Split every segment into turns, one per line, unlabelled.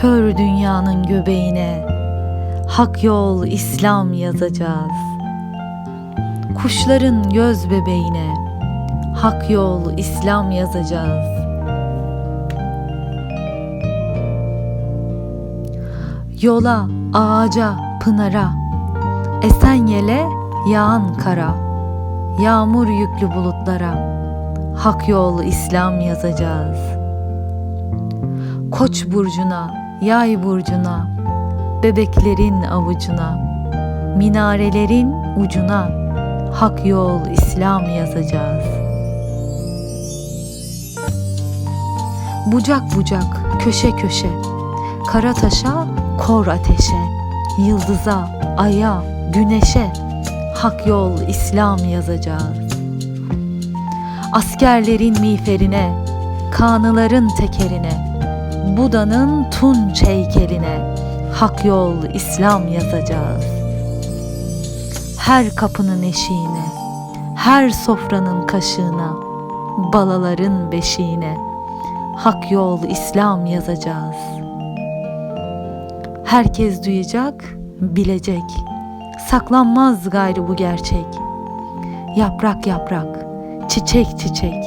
Kör dünyanın göbeğine Hak yol İslam yazacağız. Kuşların göz bebeğine Hak yol İslam yazacağız. Yola, ağaca, pınara, esen yele, yağan kara, yağmur yüklü bulutlara, hak yol İslam yazacağız. Koç burcuna, yay burcuna, bebeklerin avucuna, minarelerin ucuna, hak yol İslam yazacağız. Bucak bucak, köşe köşe, kara taşa, kor ateşe, yıldıza, aya, güneşe, hak yol İslam yazacağız. Askerlerin miğferine, kanıların tekerine, Buda'nın tunç heykeline, hak yol İslam yazacağız. Her kapının eşiğine, her sofranın kaşığına, balaların beşiğine, hak yol İslam yazacağız. Herkes duyacak, bilecek. Saklanmaz gayrı bu gerçek. Yaprak yaprak, çiçek çiçek.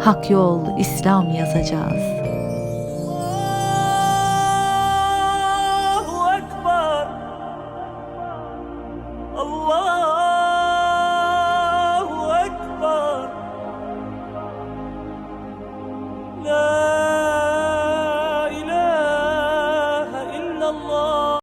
Hak yol İslam yazacağız.
Oh.